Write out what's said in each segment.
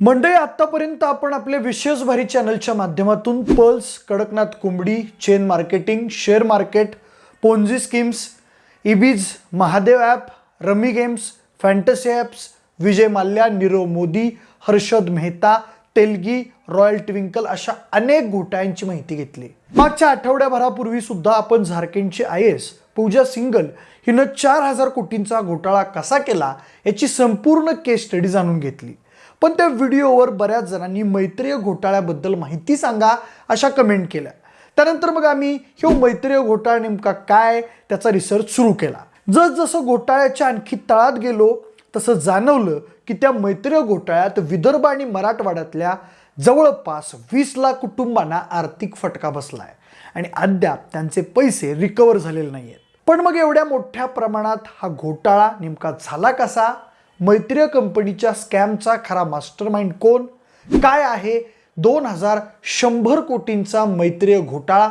मंडळी आत्तापर्यंत आपण आपल्या विशेष भारी चॅनलच्या माध्यमातून पल्स कडकनाथ कोंबडी chain marketing share market Ponzi schemes इबीज Mahadev app rummy games fantasy apps Vijay Mallya Nirav Modi Harshad Mehta Telgi Royal Twinkle अशा अनेक घोटाळ्यांची माहिती घेतली. मागच्या आठवड्याभरापूर्वी सुद्धा आपण झारखंडची आय एस पूजा सिंगल हिनं चार हजार कोटींचा घोटाळा कसा केला याची संपूर्ण केस स्टडी जाणून घेतली. पण त्या व्हिडिओवर बऱ्याच जणांनी मैत्रीय घोटाळ्याबद्दल माहिती सांगा अशा कमेंट केल्या. त्यानंतर मग आम्ही ह्यो मैत्रीय घोटाळा नेमका काय त्याचा रिसर्च सुरू केला. जसजसं घोटाळ्याच्या आणखी तळात गेलो तसं जाणवलं की त्या मैत्रीय घोटाळ्यात विदर्भ आणि मराठवाड्यातल्या जवळपास वीस लाख कुटुंबांना आर्थिक फटका बसलाय आणि अद्याप त्यांचे पैसे रिकवर झालेले नाही आहेत पण मग एवढ्या मोठ्या प्रमाणात हा घोटाळा नेमका झाला कसा? मैत्रीय कंपनीच्या स्कॅमचा खरा मास्टर माइंड कोण? काय आहे? दोन हजार शंभर कोटींचा मैत्रीय घोटाळा?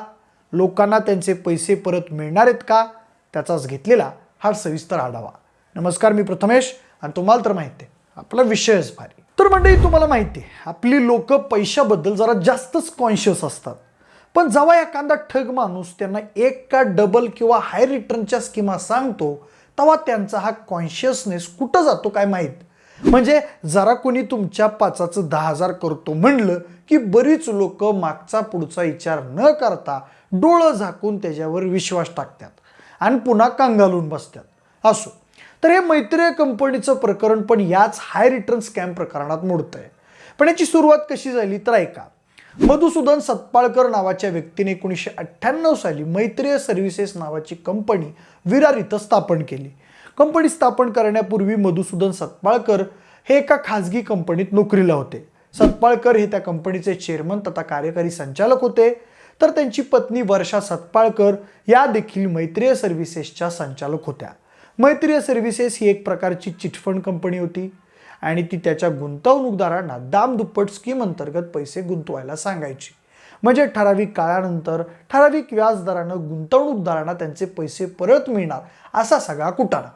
लोकांना त्यांचे पैसे परत मिळणार आहेत का? त्याचाच घेतलेला हा सविस्तर आढावा. नमस्कार मी प्रथमेश आणि तुम्हाला तर माहिती आहे आपला विषयच भारी. तर मंडळी तुम्हाला माहिती आहे आपली लोक पैशाबद्दल जरा जास्तच कॉन्शियस असतात. पण जेव्हा एखादा ठग माणूस त्यांना एक का डबल किंवा हाय रिटर्नच्या स्कीमा सांगतो तेव्हा त्यांचा हा कॉन्शियसनेस कुठं जातो काय माहीत? म्हणजे जरा कोणी तुमच्या पाचाचं दहा हजार करतो म्हणलं की बरीच लोक मागचा पुढचा विचार न करता डोळं झाकून त्याच्यावर विश्वास टाकतात आणि पुन्हा कंगालून बसतात. असो. तर हे मैत्रीय कंपनीचं प्रकरण पण याच हाय रिटर्न स्कॅम प्रकरणात मोडतंय. पण याची सुरुवात कशी झाली तर ऐका. मधुसूदन सतपाळकर नावाच्या व्यक्तीने एकोणीसशे अठ्ठ्याण्णव साली मैत्रीय सर्व्हिसेस नावाची कंपनी विरार इथं स्थापन केली. कंपनी स्थापन करण्यापूर्वी मधुसूदन सतपाळकर हे एका खाजगी कंपनीत नोकरीला होते. सतपाळकर हे त्या कंपनीचे चेअरमन तथा कार्यकारी संचालक होते. तर त्यांची पत्नी वर्षा सतपाळकर या देखील मैत्रीय सर्व्हिसेसच्या संचालक होत्या. मैत्रीय सर्व्हिसेस ही एक प्रकारची चिटफंड कंपनी होती. आणि ती त्याच्या गुंतवणूकदारांना दामदुप्पट स्कीम अंतर्गत पैसे गुंतवायला सांगायची. म्हणजे ठराविक काळानंतर ठराविक व्याजदरानं गुंतवणूकदारांना त्यांचे पैसे परत मिळणार असा सगळा कुटाणा.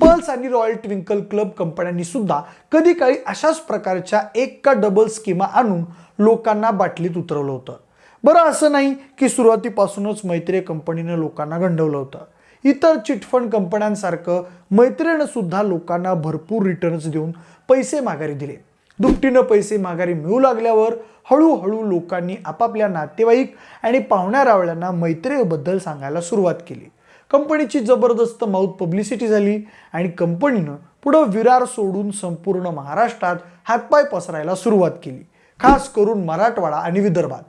पल्स आणि रॉयल ट्विंकल क्लब कंपन्यांनी सुद्धा कधी काळी अशाच प्रकारच्या एक का डबल स्कीमा आणून लोकांना बाटलीत उतरवलं होतं. बरं असं नाही की सुरुवातीपासूनच मैत्रीय कंपनीनं लोकांना गंडवलं होतं. इतर चिटफंड कंपन्यांसारखं मैत्रीनं सुद्धा लोकांना भरपूर रिटर्न्स देऊन पैसे माघारी दिले. दुपटीनं पैसे माघारी मिळू लागल्यावर हळूहळू लोकांनी आपापल्या नातेवाईक आणि पाहुण्या रावळ्यांना मैत्रीबद्दल सांगायला सुरुवात केली. कंपनीची जबरदस्त माउथ पब्लिसिटी झाली आणि कंपनीनं पुढं विरार सोडून संपूर्ण महाराष्ट्रात हातपाय पसरायला सुरुवात केली. खास करून मराठवाडा आणि विदर्भात.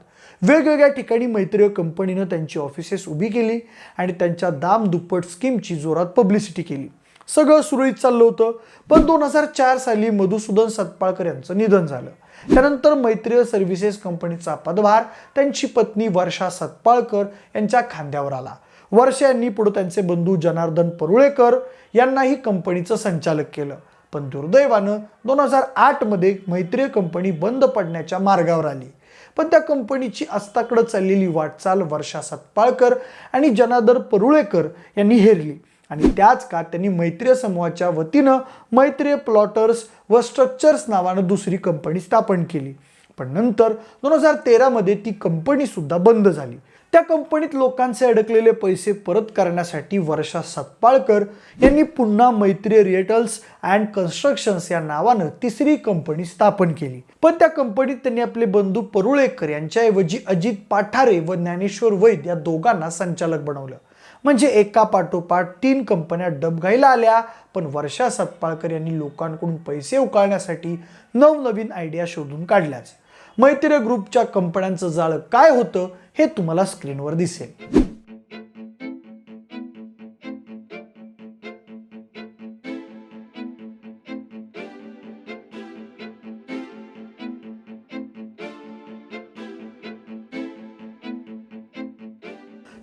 वेगवेगळ्या ठिकाणी मैत्रीय कंपनीनं त्यांची ऑफिसेस उभी केली आणि त्यांच्या दाम दुप्पट स्कीमची जोरात पब्लिसिटी केली. सगळं सुरळीत चाललं होतं पण दोन हजार चार साली मधुसूदन सतपाळकर यांचं निधन झालं. त्यानंतर मैत्रीय सर्व्हिसेस कंपनीचा पदभार त्यांची पत्नी वर्षा सतपाळकर यांच्या खांद्यावर आला. वर्ष यांनी पुढे त्यांचे बंधू जनार्दन परुळेकर यांनाही कंपनीचं संचालक केलं. पण दुर्दैवानं दोन हजार आठमध्ये मैत्रीय कंपनी बंद पडण्याच्या मार्गावर आली. पण त्या कंपनीची अस्ताकडं चाललेली वाटचाल वर्षा सतपाळकर आणि जनादर परुळेकर यांनी हेरली. आणि त्याच का त्यांनी मैत्रीय समूहाच्या वतीनं मैत्रीय प्लॉटर्स व स्ट्रक्चर्स नावानं दुसरी कंपनी स्थापन केली. पण नंतर दोन हजार तेरामध्ये ती कंपनी सुद्धा बंद झाली. त्या कंपनीत लोकांचे अडकलेले पैसे परत करण्यासाठी वर्षा सतपाळकर यांनी पुन्हा मैत्री रिएटल्स अँड कन्स्ट्रक्शन्स या नावानं तिसरी कंपनी स्थापन केली. पण त्या कंपनीत त्यांनी आपले बंधू परुळेकर यांच्याऐवजी अजित पाठारे व ज्ञानेश्वर वैद या दोघांना संचालक बनवलं. म्हणजे एका पाठोपाठ तीन कंपन्या डबघाईला आल्या पण वर्षा सतपाळकर यांनी लोकांकडून पैसे उकळण्यासाठी नवनवीन आयडिया शोधून काढल्याच. मैत्रीय ग्रुपच्या कंपन्यांचं जाळं काय होतं हे तुम्हाला स्क्रीनवर दिसेल.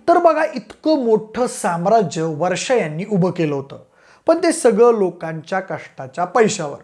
तर बघा इतकं मोठं साम्राज्य वर्षा यांनी उभं केलं होतं. पण ते सगळं लोकांच्या कष्टाच्या पैशावर.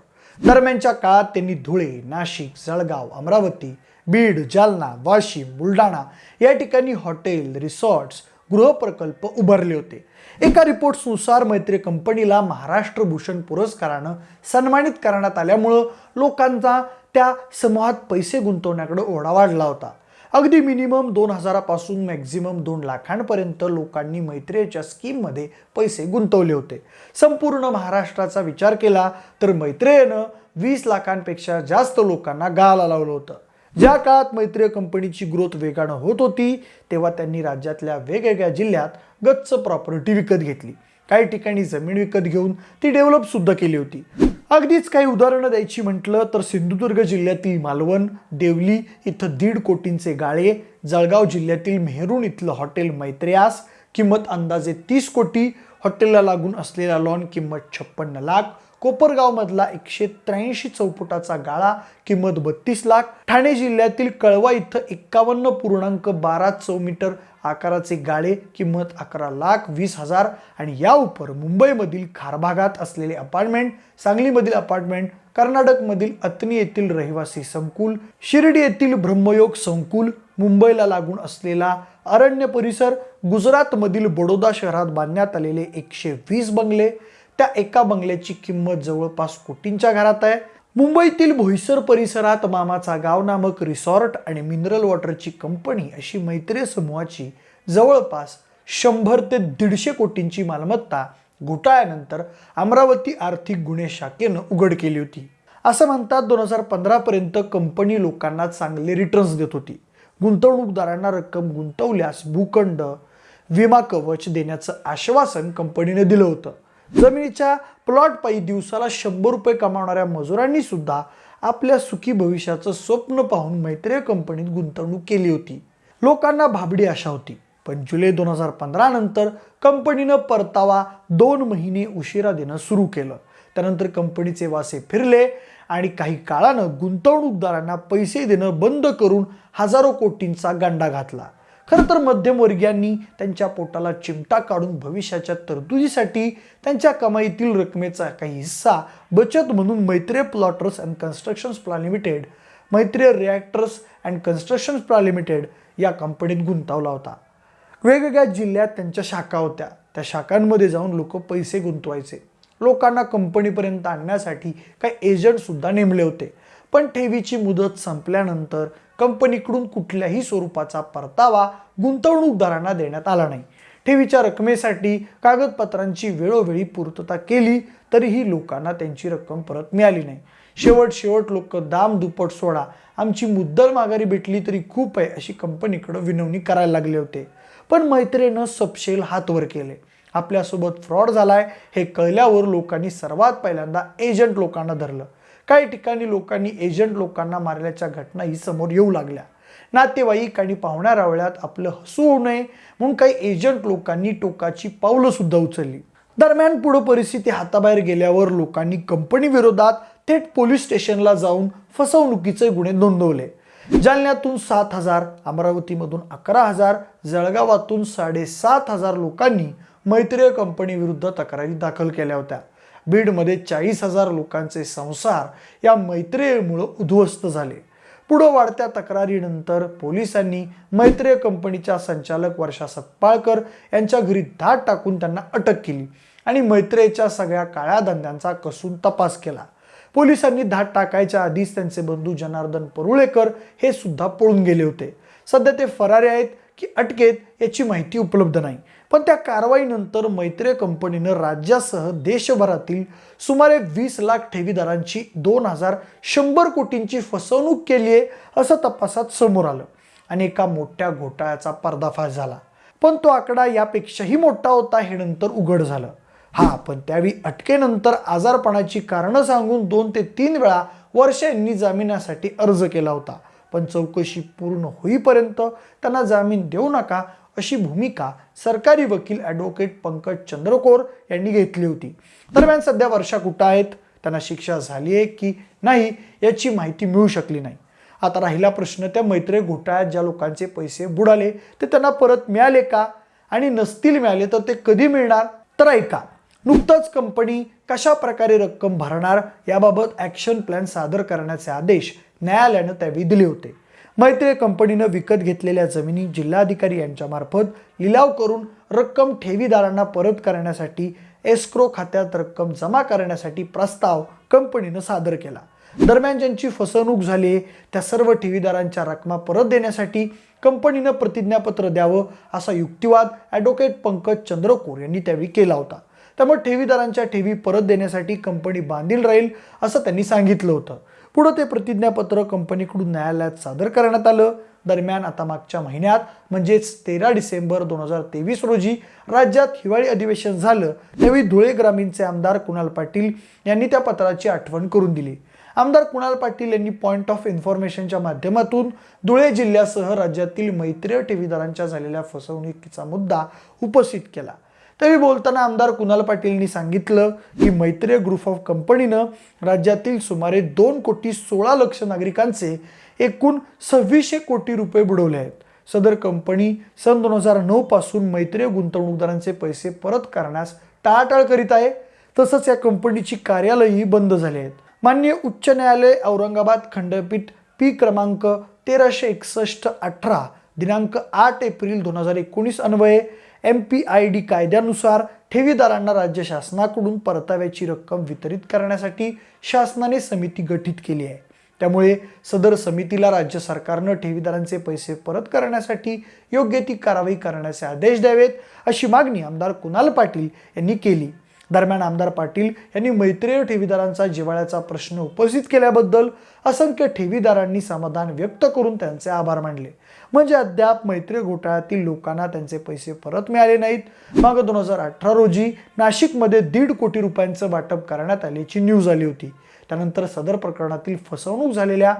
दरम्यानच्या काळात त्यांनी धुळे नाशिक जळगाव अमरावती बीड जालना वाशिम बुलढाणा या ठिकाणी हॉटेल रिसॉर्ट्स गृहप्रकल्प उभारले होते. एका रिपोर्ट्सनुसार मैत्री कंपनीला महाराष्ट्र भूषण पुरस्कारानं सन्मानित करण्यात आल्यामुळं लोकांचा त्या समूहात पैसे गुंतवण्याकडे ओढा वाढला होता. अगदी मिनिमम दोन हजारापासून मॅक्झिमम दोन लाखांपर्यंत लोकांनी मैत्रेच्या स्कीममध्ये पैसे गुंतवले होते. संपूर्ण महाराष्ट्राचा विचार केला तर मैत्रेयनं वीस लाखांपेक्षा जास्त लोकांना गाळाला लावलं होतं. ज्या काळात मैत्रेय कंपनीची ग्रोथ वेगानं होत होती तेव्हा त्यांनी राज्यातल्या वेगवेगळ्या जिल्ह्यात गच्च प्रॉपर्टी विकत घेतली. काही ठिकाणी जमीन विकत घेऊन ती डेव्हलप सुद्धा केली होती. अगदीच काही उदाहरणं द्यायची म्हटलं तर सिंधुदुर्ग जिल्ह्यातील मालवण देवली इथं दीड कोटींचे गाळे जळगाव जिल्ह्यातील मेहरून इथलं हॉटेल मैत्रेयास किंमत अंदाजे तीस कोटी हॉटेलला लागून असलेला लॉन किंमत छप्पन्न लाख कोपरगावमधला एकशे त्र्याऐंशी चौफुटाचा गाळा किंमत बत्तीस लाख ठाणे जिल्ह्यातील कळवा इथं एक्कावन्न पूर्णांक बारा चौमीटर आकाराचे गाळे किंमत अकरा लाख वीस हजार आणि या उपर मुंबईमधील खारभागात असलेले अपार्टमेंट सांगलीमधील अपार्टमेंट कर्नाटकमधील अतनी येथील रहिवासी संकुल शिर्डी येथील ब्रह्मयोग संकुल मुंबईला लागून असलेला अरण्य परिसर गुजरातमधील बडोदा शहरात बांधण्यात आलेले एकशे वीस बंगले त्या एका बंगल्याची किंमत जवळपास कोटींच्या घरात आहे. मुंबईतील भोईसर परिसरात मामाचा गाव नामक रिसॉर्ट आणि मिनरल वॉटरची कंपनी अशी मैत्रीय समूहाची जवळपास शंभर ते दीडशे कोटींची मालमत्ता घोटाळ्यानंतर अमरावती आर्थिक गुन्हे शाखेनं उघड केली होती. असं म्हणतात दोन हजार पंधरापर्यंत कंपनी लोकांना चांगले रिटर्न्स देत होती. गुंतवणूकदारांना रक्कम गुंतवल्यास भूखंड विमा कवच देण्याचं आश्वासन कंपनीने दिलं होतं. जमिनीच्या प्लॉटपायी दिवसाला शंभर रुपये कमावणाऱ्या मजुरांनी सुद्धा आपल्या सुखी भविष्याचं स्वप्न पाहून मैत्रीय कंपनीत गुंतवणूक केली होती. लोकांना भाबडी आशा होती. पण जुलै दोन हजार पंधरा नंतर कंपनीनं परतावा दोन महिने उशिरा देणं सुरू केलं. त्यानंतर कंपनीचे वासे फिरले आणि काही काळानं गुंतवणूकदारांना पैसे देणं बंद करून हजारो कोटींचा गांडा घातला. खरं तर मध्यमवर्गीयांनी त्यांच्या पोटाला चिमटा काढून भविष्याच्या तरतुदीसाठी त्यांच्या कमाईतील रकमेचा काही हिस्सा बचत म्हणून मैत्रेय प्लॉटर्स अँड कन्स्ट्रक्शन्स प्ला limited Maitreya realtors and constructions प्ला लिमिटेड या कंपनीत गुंतवला होता. वेगवेगळ्या जिल्ह्यात त्यांच्या शाखा होत्या. त्या शाखांमध्ये जाऊन लोक पैसे गुंतवायचे. लोकांना कंपनीपर्यंत आणण्यासाठी काही एजंटसुद्धा नेमले होते. पण ठेवीची मुदत संपल्यानंतर कंपनीकडून कुठल्याही स्वरूपाचा परतावा गुंतवणूकदारांना देण्यात आला नाही. ठेवीच्या रकमेसाठी कागदपत्रांची वेळोवेळी पूर्तता केली तरीही लोकांना त्यांची रक्कम परत मिळाली नाही. शेवट शेवट लोक दाम दुप्पट सोडा आमची मुद्दल माघारी भेटली तरी खूप आहे अशी कंपनीकडं विनवणी करायला लागले होते. पण मैत्रीनं सपशेल हातवर केले. आपल्यासोबत फ्रॉड झालाय हे कळल्यावर लोकांनी सर्वात पहिल्यांदा एजंट लोकांना धरलं. काही ठिकाणी लोकांनी एजंट लोकांना मारल्याच्या घटना ही समोर येऊ लागल्या. नातेवाईक आणि पाहुण्या रावळ्यात आपलं हसू होऊ नये म्हणून काही एजंट लोकांनी टोकाची पावलं सुद्धा उचलली. दरम्यान पुढं परिस्थिती हाताबाहेर गेल्यावर लोकांनी कंपनी विरोधात थेट पोलीस स्टेशनला जाऊन फसवणुकीचे गुन्हे नोंदवले. जालन्यातून सात हजार अमरावतीमधून अकरा हजार जळगावातून साडेसात हजार लोकांनी मैत्रीय कंपनीविरुद्ध तक्रारी दाखल केल्या होत्या. बीडमध्ये चाळीस हजार लोकांचे संसार या मैत्रेयमुळं उद्ध्वस्त झाले. पुढं वाढत्या तक्रारीनंतर पोलिसांनी मैत्रेय कंपनीच्या संचालक वर्षा सत्पाळकर यांच्या घरी धाड टाकून त्यांना अटक केली आणि मैत्रेयच्या सगळ्या काळ्या धंद्यांचा कसून तपास केला. पोलिसांनी धाड टाकायच्या आधीच त्यांचे बंधू जनार्दन परुळेकर हे सुद्धा पळून गेले होते. सध्या ते फरारे आहेत. की अटकेत याची माहिती उपलब्ध नाही. पण त्या कारवाईनंतर मैत्रेय कंपनीनं राज्यासह देशभरातील सुमारे वीस लाख ठेवीदारांची दोन हजार शंभर कोटींची फसवणूक केली आहे असं तपासात समोर आलं आणि एका मोठ्या घोटाळ्याचा पर्दाफाश झाला. पण तो आकडा यापेक्षाही मोठा होता हे नंतर उघड झालं. हा पण त्यावेळी अटकेनंतर आजारपणाची कारणं सांगून दोन ते तीन वेळा वर्ष यांनी जामिनासाठी अर्ज केला होता. पण चौकशी पूर्ण होईपर्यंत त्यांना जामीन देऊ नका अशी भूमिका सरकारी वकील ॲडव्होकेट पंकज चंद्रकोर यांनी घेतली होती. दरम्यान सध्या वर्षा कुठं आहेत? त्यांना शिक्षा झाली आहे की नाही याची माहिती मिळू शकली नाही. आता राहिला प्रश्न त्या मैत्री घोटाळ्यात ज्या लोकांचे पैसे बुडाले ते त्यांना परत मिळाले का? आणि नसतील मिळाले तर ते कधी मिळणार? तर ऐका नुकतंच कंपनी कशा प्रकारे रक्कम भरणार याबाबत ॲक्शन प्लॅन सादर करण्याचे आदेश न्यायालयानं त्यावेळी दिले होते. मैत्रीय कंपनीनं विकत घेतलेल्या जमिनी जिल्हाधिकारी यांच्यामार्फत लिलाव करून रक्कम ठेवीदारांना परत करण्यासाठी एस्क्रो खात्यात रक्कम जमा करण्यासाठी प्रस्ताव कंपनीनं सादर केला. दरम्यान ज्यांची फसवणूक झाली आहे त्या सर्व ठेवीदारांच्या रकमा परत देण्यासाठी कंपनीनं प्रतिज्ञापत्र द्यावं असा युक्तिवाद ॲडव्होकेट पंकज चंद्रकोर यांनी त्यावेळी केला होता. त्यामुळे ठेवीदारांच्या ठेवी परत देण्यासाठी कंपनी बांधील राहील असं त्यांनी सांगितलं होतं. पुढं ते प्रतिज्ञापत्र कंपनीकडून न्यायालयात सादर करण्यात आलं. दरम्यान आता मागच्या महिन्यात म्हणजेच तेरा डिसेंबर दोन हजार तेवीस रोजी राज्यात हिवाळी अधिवेशन झालं. त्यावेळी धुळे ग्रामीणचे आमदार कुणाल पाटील यांनी त्या पत्राची आठवण करून दिली. आमदार कुणाल पाटील यांनी पॉईंट ऑफ इन्फॉर्मेशनच्या माध्यमातून धुळे जिल्ह्यासह राज्यातील मैत्रीय ठेवीदारांच्या झालेल्या फसवणुकीचा मुद्दा उपस्थित केला. त्यावेळी बोलताना आमदार कुणाल पाटीलनी सांगितलं की मैत्रीय ग्रुप ऑफ कंपनीनं राज्यातील सुमारे दोन कोटी सोळा लक्ष नागरिकांचे एकूण सव्वीसशे कोटी रुपये बुडवले आहेत. सदर कंपनी सन दोन हजार नऊ पासून मैत्रीय गुंतवणूकदारांचे पैसे परत करण्यास टाळाटाळ करीत आहे. तसंच या कंपनीची कार्यालयही बंद झाली आहेत. मान्य उच्च न्यायालय औरंगाबाद खंडपीठ पी क्रमांक तेराशे एकसष्ट अठरा दिनांक आठ एप्रिल दोन हजार एकोणीस अन्वये एम पी आय डी कायद्यानुसार ठेवीदारांना राज्य शासनाकडून परताव्याची रक्कम वितरित करण्यासाठी शासनाने समिती गठीत केली आहे. त्यामुळे सदर समितीला राज्य सरकारनं ठेवीदारांचे पैसे परत करण्यासाठी योग्य ती कारवाई करण्याचे आदेश द्यावेत अशी मागणी आमदार कुणाल पाटील यांनी केली. दरम्यान आमदार पाटील यांनी मैत्रीय ठेवीदारांचा जिव्हाळ्याचा प्रश्न उपस्थित केल्याबद्दल असंख्य ठेवीदारांनी समाधान व्यक्त करून त्यांचे आभार मानले. म्हणजे अद्याप मैत्री घोटाळ्यातील लोकांना त्यांचे पैसे परत मिळाले नाहीत. मागं दोन हजार अठरा रोजी नाशिकमध्ये दीड कोटी रुपयांचं वाटप करण्यात आल्याची न्यूज आली होती. त्यानंतर सदर प्रकरणातील फसवणूक झालेल्या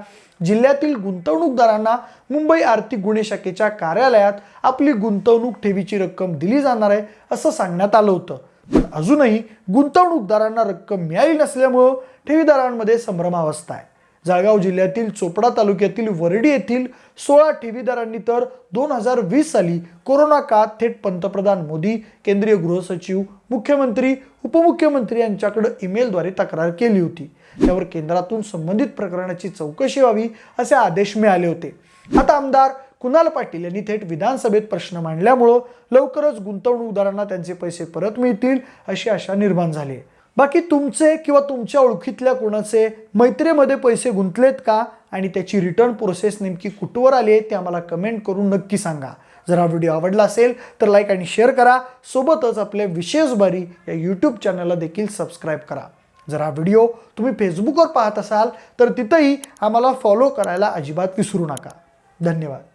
जिल्ह्यातील गुंतवणूकदारांना मुंबई आर्थिक गुन्हे शाखेच्या कार्यालयात आपली गुंतवणूक ठेवीची रक्कम दिली जाणार आहे असं सांगण्यात आलं होतं. पण अजूनही गुंतवणूकदारांना रक्कम मिळाली नसल्यामुळं ठेवीदारांमध्ये संभ्रमावस्था आहे. जळगाव जिल्ह्यातील चोपडा तालुक्यातील वरडी येथील सोळा ठेवीदारांनी तर दोन हजार वीस साली कोरोना काळात थेट पंतप्रधान मोदी केंद्रीय गृहसचिव मुख्यमंत्री उपमुख्यमंत्री यांच्याकडे ईमेलद्वारे तक्रार केली होती. त्यावर केंद्रातून संबंधित प्रकरणाची चौकशी व्हावी असे आदेश मिळाले होते. आता आमदार कुणाल पाटील यांनी थेट विधानसभेत प्रश्न मांडल्यामुळं लवकरच गुंतवणूकदारांना त्यांचे पैसे परत मिळतील अशी आशा निर्माण झाली आहे. बाकी तुमचे किंवा तुमच्या ओळखीतल्या कोणाचे मैत्रीमध्ये पैसे गुंतलेत का? आणि त्याची रिटर्न प्रोसेस नेमकी कुठवर आली आहे ते आम्हाला कमेंट करून नक्की सांगा. जर हा व्हिडिओ आवडला असेल तर लाईक आणि शेअर करा. सोबतच आपल्या विशेष बारी या यूट्यूब चॅनलला देखील सबस्क्राईब करा. जर हा व्हिडिओ तुम्ही फेसबुकवर पाहत असाल तर तिथंही आम्हाला फॉलो करायला अजिबात विसरू नका. धन्यवाद.